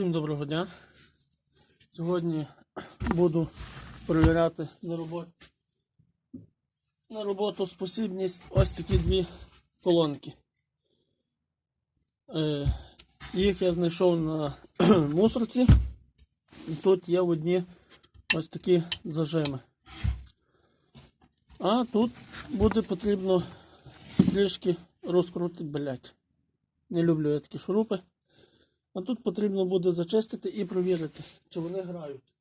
Всім доброго дня. Сьогодні буду перевіряти на роботу, на роботу спосібність ось такі дві колонки. Е, їх я знайшов на мусорці. І тут є одні ось такі зажими. А тут буде потрібно трішки розкрутити, блять. Не люблю я такі шурупи. А тут потрібно буде зачистити і провірити, чи вони грають.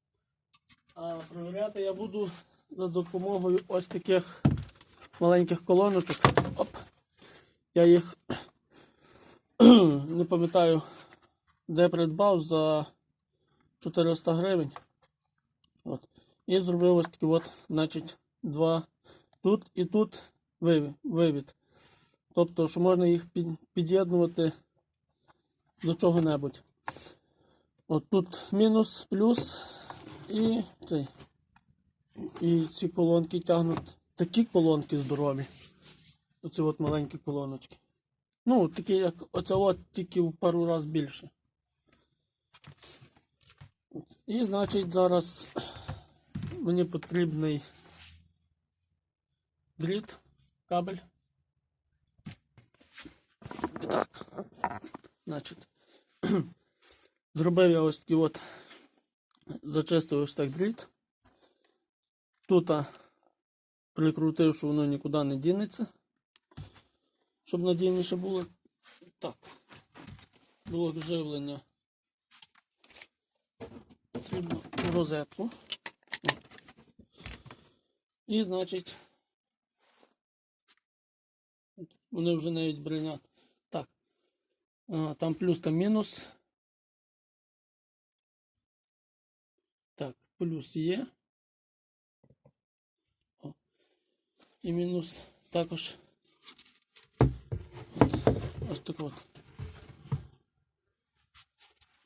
А провіряти я буду за допомогою ось таких маленьких колоночок. Оп. Я їх не пам'ятаю, де придбав за 400 гривень. От. І зробив ось такі от, значить, два тут і тут вивід. Тобто, що можна їх під'єднувати до чого-небудь. От тут мінус, плюс і цей. І ці колонки тягнуть такі колонки здорові. Оці от маленькі колоночки. Ну, такі, як оця от, тільки в пару раз більше. І значить зараз мені потрібний дріт, кабель. І так. Значить, зробив я ось такий от, зачистив ось так дріт. Тут прикрутив, що воно нікуди не дінеться. Щоб надійніше було. Так. Блок живлення. Потрібно розетку. І, значить, вони вже навіть бринять. Так. А, там плюс, там мінус. Так, плюс є. О. І мінус також. От, ось так от.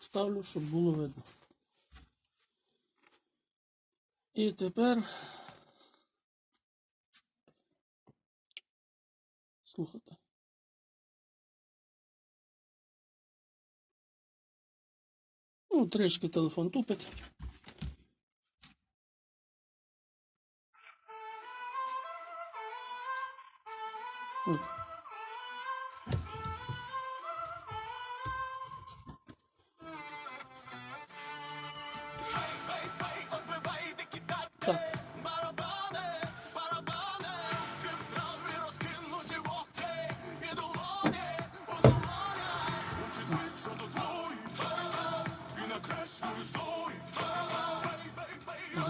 Ставлю, щоб було видно. І тепер слухайте. Ну, трішки телефон тупить. От.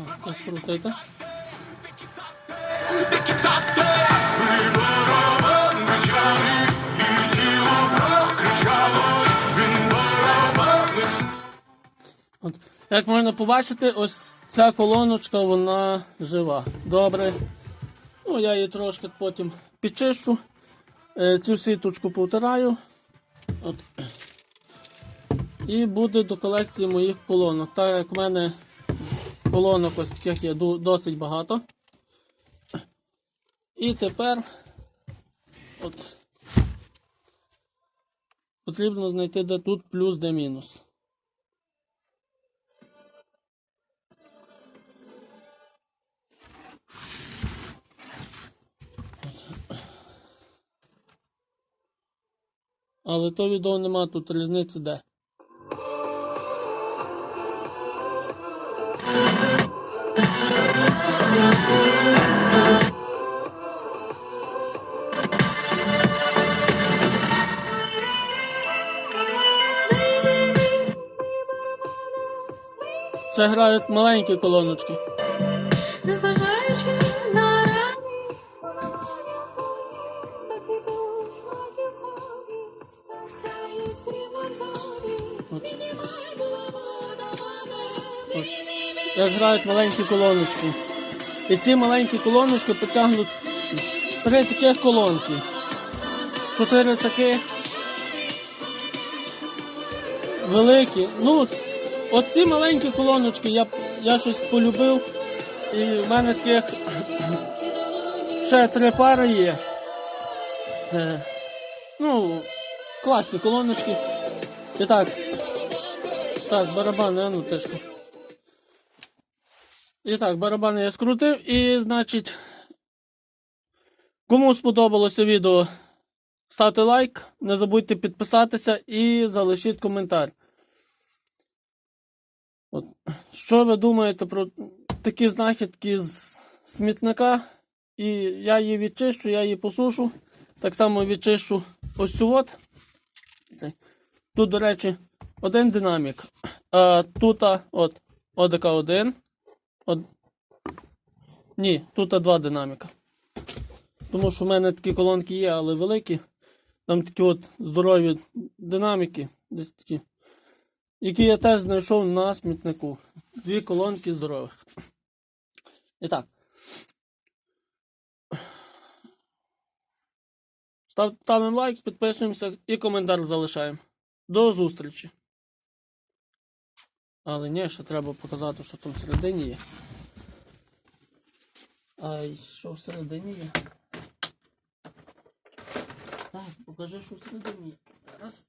Ага, Це скрутити. От, як можна побачити, ось ця колоночка, вона жива. Добре. Ну, я її трошки потім підчищу. Е, Цю сіточку повтираю. От. І буде до колекції моїх колонок. Так як в мене колонок ось таких є досить багато. І тепер от, потрібно знайти, де тут плюс, де мінус. Але то відео нема тут різниці де. Це грають маленькі колоночки. Незважаючи на ранні, зацвітуть маки маки, засяють сріблом зорі. Піднімай булаву до мене, Як грають маленькі колоночки. І ці маленькі колоночки потягнуть три таких колонки. Чотири таких. Великі. Ну, оці маленькі колоночки я, я щось полюбив. І в мене таких ще три пари є. Це, ну, класні колоночки. І так, Так, барабани, а ну тишко. І так, барабани я скрутив, і значить. Кому сподобалося відео, ставте лайк, не забудьте підписатися і залишіть коментар. От. Що ви думаєте про такі знахідки з смітника? І я її відчищу, я її посушу. Так само відчищу ось цю от. Тут, до речі, один динамік. А тут от ОДК 1. От... Ні, тут два динаміка. Тому що в мене такі колонки є, але великі. Там такі от здорові динаміки, десь такі. Які я теж знайшов на смітнику. Дві колонки здорових. І так. Став- Ставимо лайк, підписуємося і коментар залишаємо. До зустрічі. Але ні, ще треба показати, що там всередині є. Ай, що всередині є? Так, покажи, що всередині є. Раз.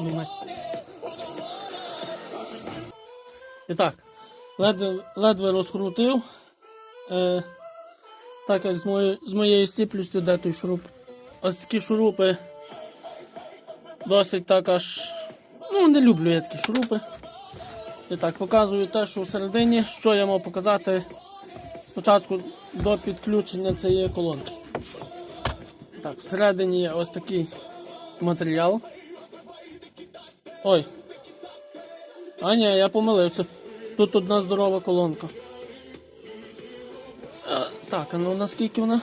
Ні, нема. І так, ледве, ледве розкрутив. Е, так як з моєю, з моєю сіплістю, де той шуруп. Ось такі шурупи досить так аж. Ну, не люблю я такі шурупи. І так, показую те, що всередині, що я мав показати спочатку до підключення цієї колонки. Так, всередині є ось такий матеріал. Ой. А ні, я помилився. Тут одна здорова колонка. А, так, а ну наскільки вона?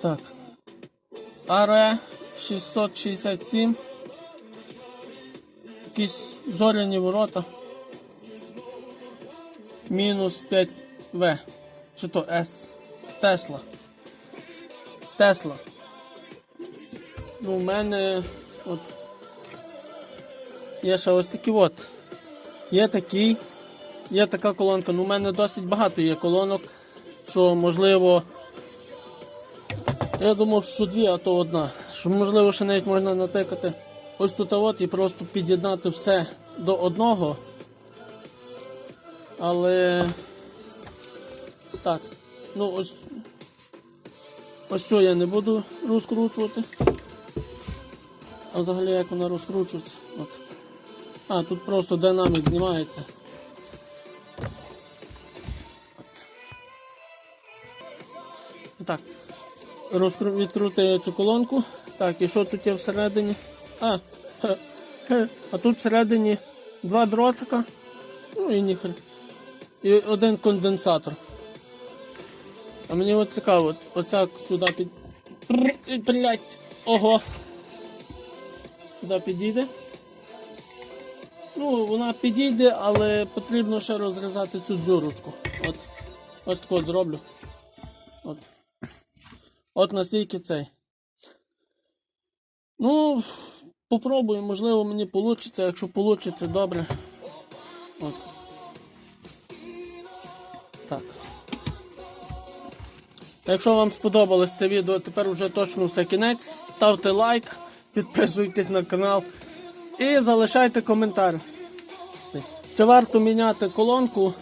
Так. АРЕ 667. Якісь зоряні ворота. Мінус 5В. Чи то С. Тесла. Тесла. Ну, у мене от Є ще ось такі от. Є такий, є така колонка. Ну, у мене досить багато є колонок, що можливо. Я думав, що дві, а то одна. Що можливо ще навіть можна натикати ось тут от і просто під'єднати все до одного. Але. Так. Ну ось. Ось цю я не буду розкручувати. А взагалі як вона розкручується. От. А, тут просто динамік знімається. Так. Розкру... Відкрути цю колонку. Так, і що тут є всередині? А, а тут всередині два дротика. Ну і ніхер. І один конденсатор. А мені от цікаво, оця сюди під. Блять! Ого! Сюди підійде. Ну, вона підійде, але потрібно ще розрізати цю дзюрочку. От. Ось так от зроблю. От. От настільки цей. Ну, попробую, можливо, мені вийде. Якщо вийде, добре. От. Так. Якщо вам сподобалось це відео, тепер вже точно все кінець. Ставте лайк, підписуйтесь на канал і залишайте коментар. Чи варто міняти колонку?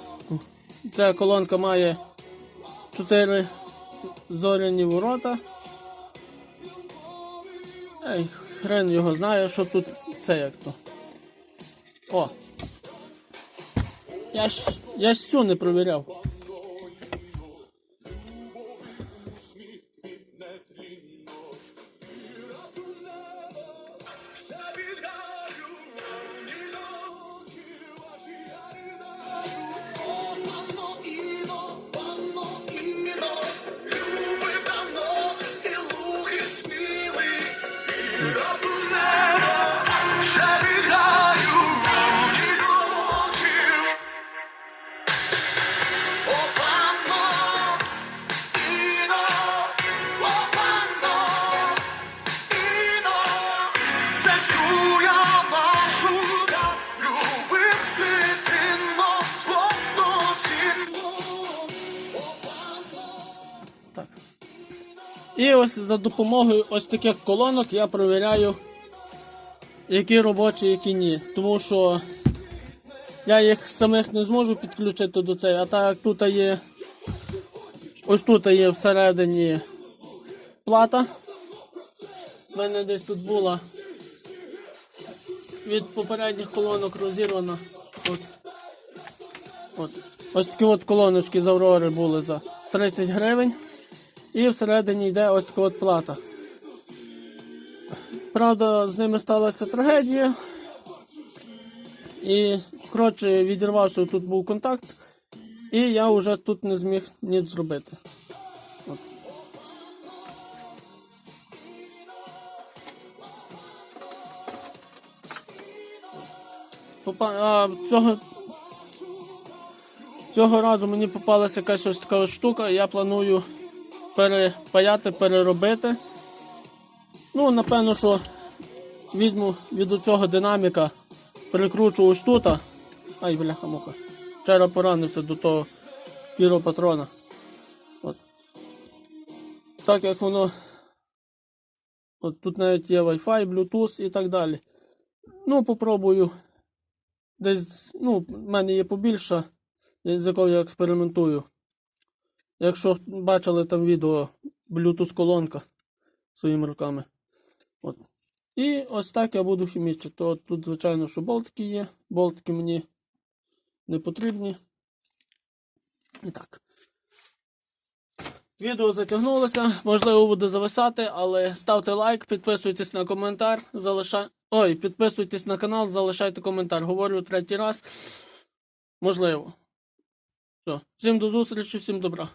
Ця колонка має 4 зоряні ворота. Ей, хрен його знає, що тут це як то. О! Я ж я ж цю не провіряв. І ось за допомогою ось таких колонок я перевіряю, які робочі, які ні. Тому що я їх самих не зможу підключити до цього, а так тут є. Ось тут є всередині плата. У мене десь тут була від попередніх колонок розірвана. От. От. Ось такі от колоночки з Аврори були за 30 гривень. І всередині йде ось така от плата. Правда, з ними сталася трагедія. І, коротше, відірвався, тут був контакт, і я вже тут не зміг ніч зробити. Попа... А, цього... цього разу мені попалася якась ось така штука, я планую перепаяти, переробити. Ну, напевно, що візьму від цього динаміка, прикручу ось тут. Ай, бляха муха. Вчора поранився до того піропатрона. От. Так як воно. От тут навіть є Wi-Fi, Bluetooth і так далі. Ну, попробую. Десь, ну, в мене є побільше, з якою я експериментую. Якщо бачили там відео Bluetooth колонка своїми руками. От. І ось так я буду хімічити. То тут, звичайно, що болтики є. Болтики мені не потрібні. І так. Відео затягнулося, можливо, буде зависати, але ставте лайк, підписуйтесь на коментар, залишай... Ой, підписуйтесь на канал, залишайте коментар. Говорю третій раз. Можливо. Все. Всім до зустрічі, всім добра.